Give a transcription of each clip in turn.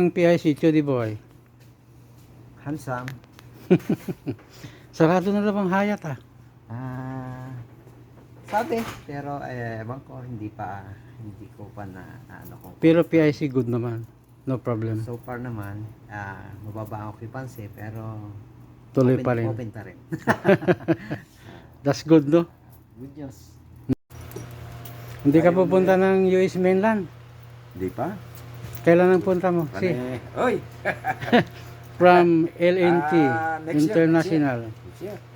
Ang PIC, Chudi Boy. Handsome. Sarado na lang ang hayat ah. Ah, sabi, pero eh, ewan ko, hindi pa, hindi ko pa na, ano ko. Pero PIC good naman. No problem. So far naman, ah, mababa ang occupancy, pero Tuloy open, pa rin. open pa rin. That's good no? Good news. Hindi ka pupunta ng US mainland. Hindi pa? Kailan ang punta mo? Si, Oy! from LNT Ah, next year, International.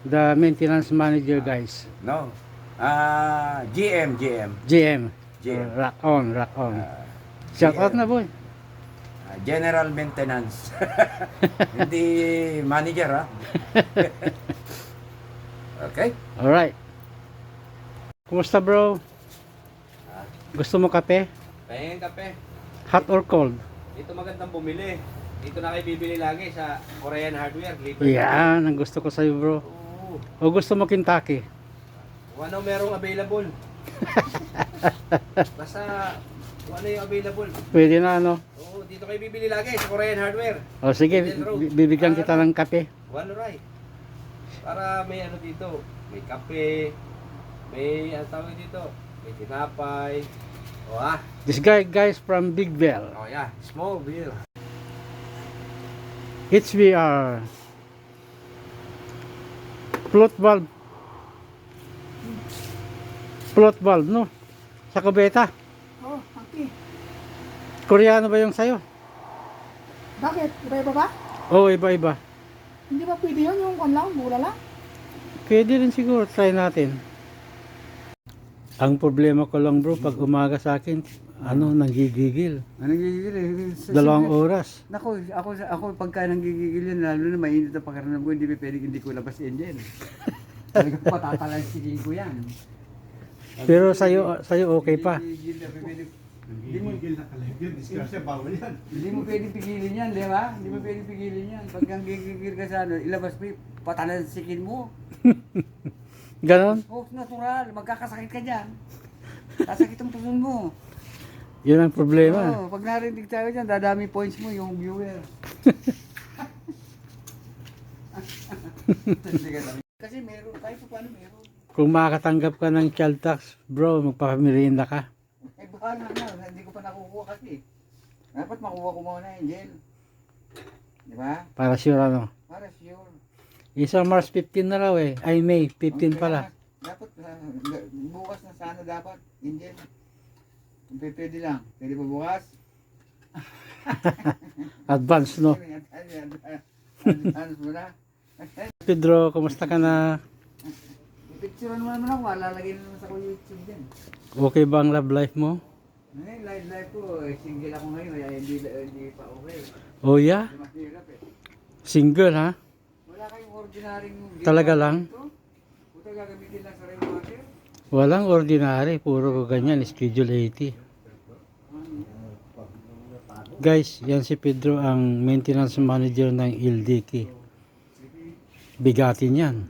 The maintenance manager guys. No. Ah, GM, GM. GM. GM. rock on, rock on. Ah, Shout out na boy. Ah, General Maintenance. Hindi manager, ha? okay? Alright. Kumusta bro? Gusto mo kape? Pahingin kape. Hot or cold? Dito magandang bumili. Dito na kayo bibili lagi sa Korean Hardware. Libre. Yan, ang gusto ko sa'yo bro. Oo. O gusto mo Kentucky? Kung ano merong available. Basta kung ano yung available. Pwede na ano? Oo, dito kayo bibili lagi sa Korean Hardware. O sige, Indian Road. bi- bibigyan kita ng kape. One right. Para may ano dito. May kape. May ano tawag dito. May tinapay. O ah. This guy guys from Big Bell. Oh yeah. Small wheel. HVR. Float valve. Float valve, no? Sa kubeta. Oh, okay. Koreano ba yung sayo? Bakit? Iba-iba ba? Oo, iba-iba. Hindi ba pwede yun? Yung lang, mura lang? Pwede rin siguro, try natin. Ang problema ko lang bro, pag umaga sa akin, ano, nanggigigil. Ano gigigil eh? Sa- Dalawang sa- oras. Nako, ako, ako pagka nanggigigil yan, lalo na mainit ang pakiramdam ko, hindi pa pwede hindi ko labas yan dyan. Talagang patatalansigin ko yan. Pero sa'yo, sa'yo okay pa. Na, pwede- Hindi mo, Gigil na kalagyan, disgrasya, bawal yan. hindi mo pwedeng pigilin yan, di ba? Hindi mo pwedeng pigilin yan. Pag ang gigigil ka sa ano, ilabas mo, yung patalansikin mo. Ganon? Oh, natural, magkakasakit ka dyan. Sasakit ang puson mo. Yun ang problema. Oo, pag narinig tayo dyan, dadami points mo yung viewer. Kasi meron, kahit pa paano meron. Kung makakatanggap ka ng child tax, bro, magpapamerienda ka. Eh, bahala na, hindi ko pa nakukuha kasi. Dapat makuha ko muna yung gel. Di ba? Para sure ano. Para sure. Isang March 15 na raw eh. Ay, May 15 pala. Dapat, ah, ga- bukas na sana dapat, gel. Kung pwede lang. Pwede ba bukas? Advance, no? Ano mo na? Pedro, kumusta ka na? Picture naman naman ako, lalagay na naman sa ko YouTube din. Okay ba ang love life mo? Ngayon, live live ko, eh, single ako ngayon, kaya hindi, hindi pa okay. Oh yeah? Eh. Single ha? Ordinaryong Talaga lang? Ito? Gagamitin lang sa rainwater? Walang ordinary, puro ganyan, schedule 80. Guys, yan si Pedro ang maintenance manager ng LDK. Bigatin yan.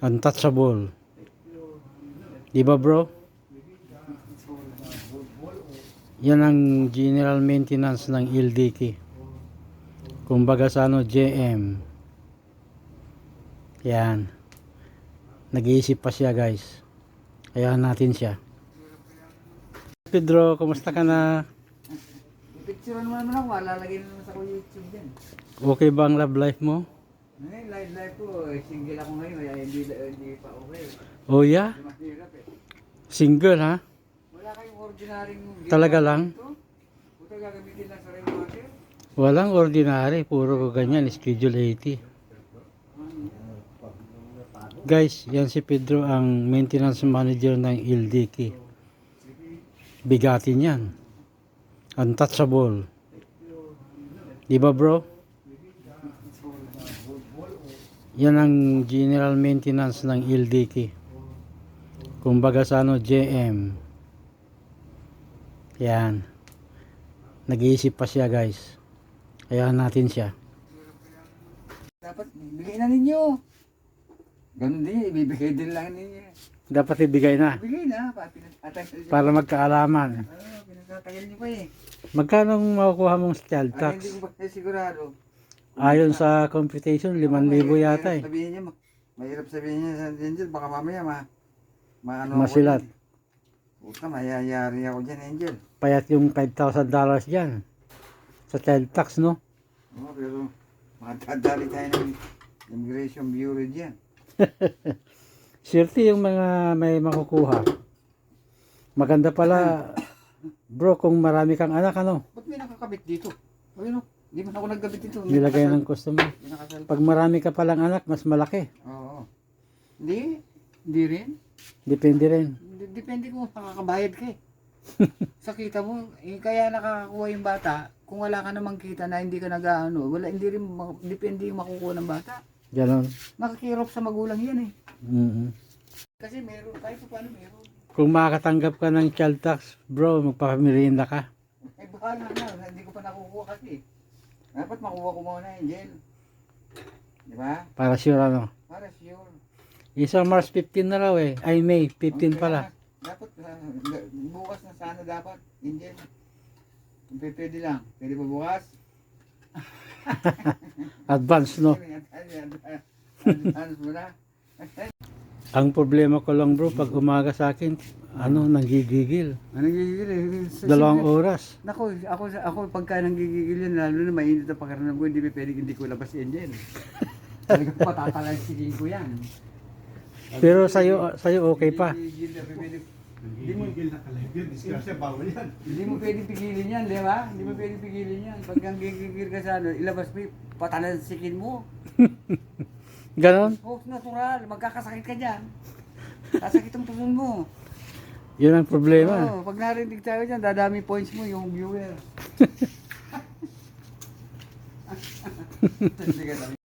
Untouchable. Di ba bro? Yan ang general maintenance ng LDK. Kumbaga sa ano, JM. Yan. Nag-iisip pa siya guys. Kaya natin siya. Pedro, kumusta ka na? Picture naman naman ako, lalagay na naman sa YouTube din. Okay ba ang love life mo? Ngayon, live live ko, eh, single ako ngayon, kaya hindi, hindi pa okay. Oh yeah? Mahirap eh. Single ha? Wala kayong ordinaryong Talaga lang? Ito? Gagamitin lang sa rainwater? Walang ordinary, puro ganyan, schedule 80. Guys, yan si Pedro ang maintenance manager ng LDK. Bigatin yan. Untouchable. Di ba bro? Yan ang general maintenance ng LDK. Kumbaga sa ano, JM. Yan. Nag-iisip pa siya guys. Kaya natin siya. Dapat, bigay na ninyo. Ganun din, ibibigay din lang ninyo. Dapat ibigay na Bigay na, pa, pinag- atay- para magkaalaman. Ah, pinag- Tatagal niyo pa eh. Magkano ang makukuha mong child Ay, tax? hindi ko pa sigurado. Ayon sa computation, 5,000 yata eh. Sabihin niya, ma- mahirap sabihin niya sa Angel, baka mamaya ma, maano Masilat. Puta, mayayari ako dyan, Angel. Payat yung 5,000 dollars dyan. Sa child tax, no? Oo, pero makatadali tayo ng Immigration Bureau dyan. Swerte yung mga may makukuha. Maganda pala, bro, kung marami kang anak, ano? Ba't may nakakabit dito? Ayun o, hindi man ako nagkabit dito. May Nilagay nakasal- ng customer. may nakasal. Pag marami ka palang anak, mas malaki. Oo. Hindi, hindi rin. Depende rin. D- Depende kung makakabayad ka eh. sa kita mo, eh, kaya nakakakuha yung bata, kung wala ka namang kita na hindi ka nag-ano, wala, hindi rin, ma- depende yung makukuha ng bata. Ganon. Nakakirop sa magulang yan eh. Mhm. Kasi meron, kahit pa paano meron. Kung makakatanggap ka ng child tax, bro, magpapamerienda ka. Eh bahala na, hindi ko pa nakukuha kasi. Dapat makuha ko muna, Angel. Di ba? Para sure ano. Para sure. Isa March 15 na raw eh. Ay, May 15 pala. Dapat, ah, ga- bukas na sana dapat, Angel. Kung pwede lang. Pwede ba bukas? Advance, no? Advance mo na. Ang problema ko lang, bro, pag umaga sa akin, ano, nanggigigil. Ano gigigil eh? Sa- Dalawang siyempre- oras. Nako, ako, ako pagka nanggigigil yan, lalo na mainit ang pakiramdam ko, hindi pa pwede hindi ko labas si Angel. Talagang patatalansigin ko yan. Pero sa'yo, sa'yo okay pa. Gigigil na, pwede, Hindi mo gil na kalive yun. Disgrasya, bawal yan. Hindi mo pwedeng pigilin yan, di ba? Hindi mo pwedeng pigilin yan. Pag ang gigigil ka sa ano, ilabas mo, yung patalansikin mo. Ganon. Oh, natural, magkakasakit ka dyan. Sasakit ang puson mo. Yun ang problema. Oo, pag narinig tayo dyan, dadami points mo yung viewer. Hindi ka